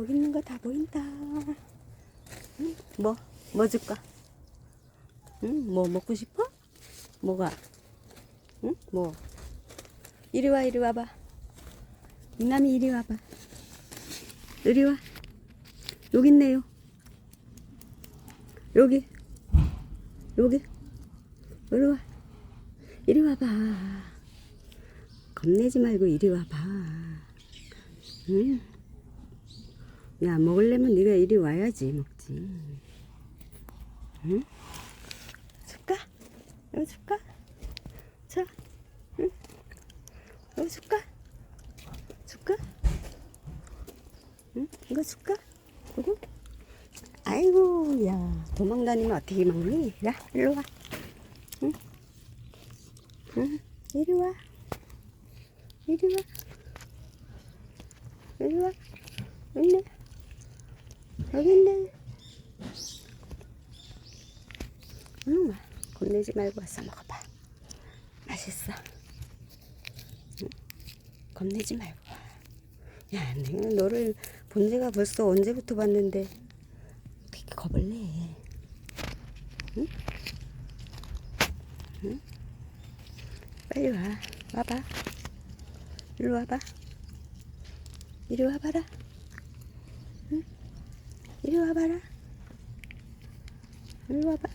거기 있는 거 다 보인다. 응? 뭐, 뭐 줄까? 응? 뭐 먹고 싶어? 뭐가? 응? 뭐? 이리 와, 이리 와봐. 미남이 이리 와봐. 이리 와. 여기 있네요. 여기. 여기. 이리 와. 이리 와봐. 겁내지 말고 이리 와봐. 응? 야, 먹으려면 네가 이리 와야지, 먹지. 응? 줄까? 이거 줄까? 자, 응? 이거 줄까? 줄까? 응? 이거 줄까? 이거? 아이고, 야, 도망 다니면 어떻게 먹니? 야, 일로 와. 응? 응? 이리 와. 이리 와. 이리 와. 여기 있네. 여기 있네. 응, 겁내지 말고 와서 먹어봐. 맛있어. 응? 겁내지 말고 와. 야, 내가 너를 본 지가 벌써 언제부터 봤는데 어떻게 겁을 내? 응? 응? 빨리 와. 와봐. 이리 와봐. 이리 와봐라. 응? 이리 와봐라. 이리 와봐.